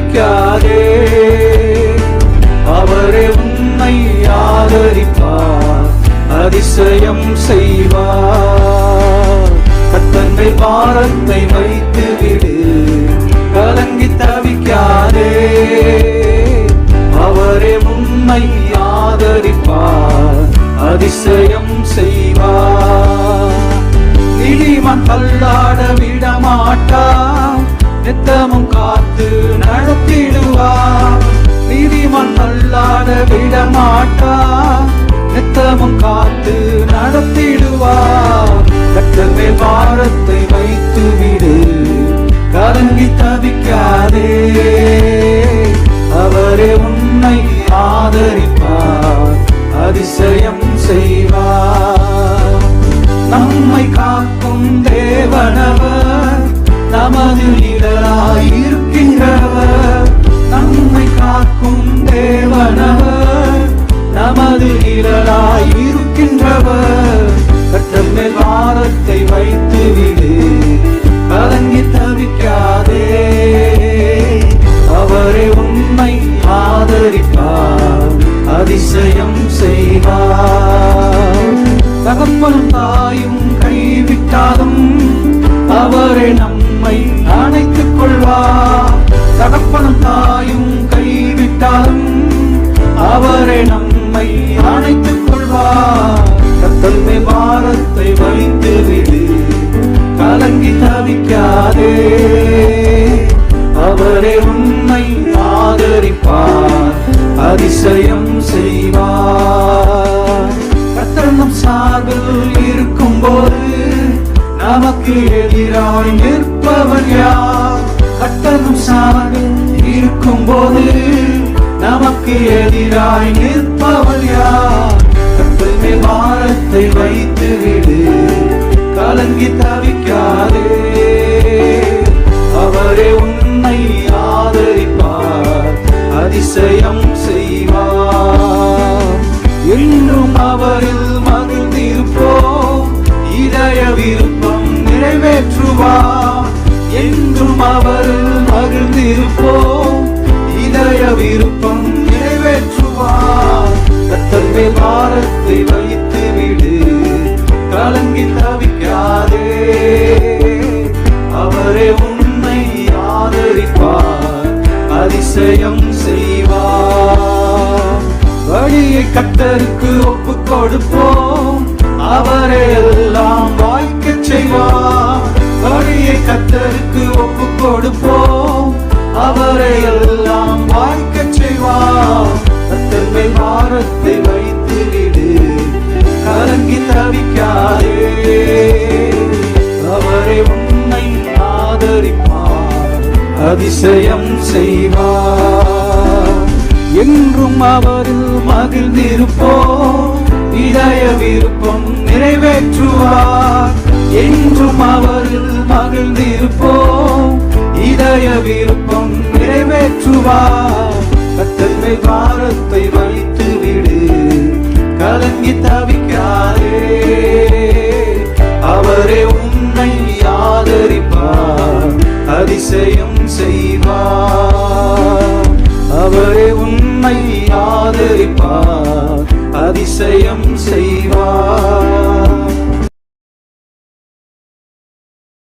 தவிக்காதே அவரே உன்னை ஆதரிப்பார் அதிசயம் செய்வார். கத்தன்மை பாரத்தை வைத்து விடு கலங்கி தவிக்காதே. அவரே உன்னை ஆதரிப்பார் அதிசயம் செய்வார். நீதிமான் தள்ளாட விட மாட்டார் நித்தமும் காத்து நடத்திடுவார் நீதிமான் தள்ளாட விட மாட்டார் நித்தமும் காத்து நடத்திடுவார் கட்டல் மேல் பாரத்தை வைத்து விடு. கலங்கி தவிக்காதே. அவரே உன்னை ஆதரிப்பார். அதிசயம் செய்வார். நம்மை காக்கும் தேவனவர். நமது நிழலாயிருக்கின்றவர். நம்மை காக்கும் தேவனவர். நமது நிழலாயிருக்கின்றவர். கட்டல் மேல் வாரத்தை வைத்து விடு. கலங்கி தவிக்காதே. அவரே உண்மை ஆதரிப்பார். அதிசயம் செய்வார். தகப்பனும் தாயும் கைவிட்டாலும் தகப்பனும் தாயும் கைவிட்டாலும் அவரே நம்மை அணைத்துக் கொள்வார். கத்தன்மை பாரத்தை வைத்து விடு கலங்கி தவிக்காதே. அவரே உண்மை ஆதரிப்பார் அதிசயம் செய்வார். கத்தனம் சார்பில் இருக்கும்போது நமக்கு எதிராய் நிற்பவன் யார்? கட்டணம் சார்பில் இருக்கும் போது நமக்கு எதிராய் நிற்பவன் யார்? கத்தல் மேல் பாரத்தை வைத்து விடு கலங்கி தவிக்காதே. அவரே உன்னை ஆதரிப்பார் அதிசயம் செய்வார். என்றும் அவரில் மகிழ்ந்திருப்போம் இதய விருப்பம் நிறைவேற்றுவார். என்றும் அவரில் மகிழ்ந்திருப்போம் இதய விருப்பம் நிறைவேற்றுவார். கத்தல் மேல் பாரத்தை வைத்து விடு. கலங்கி தவிக்காதே. அவரே உன்னை ஆதரிப்பார். அதிசயம் செய்வார். வழியை கத்தருக்கு ஒப்பு கொடுப்போம். அவரே எல்லாம் வாய்க்க செய்வார். வழியை கத்தருக்கு ஒப்பு கொடுப்போம். அவரை எல்லாம் அதிசயம் செய்வார். என்றும் அவரில் மகிழ்ந்திருப்போம் இதய விருப்பம் நிறைவேற்றுவார். என்றும் அவரில் மகிழ்ந்திருப்போம் இதய விருப்பம் நிறைவேற்றுவார். கத்தல் பாரத்தை வைத்து விடு. கலங்கி தவி உரைப்பார் அதிசயம் செய்வார்.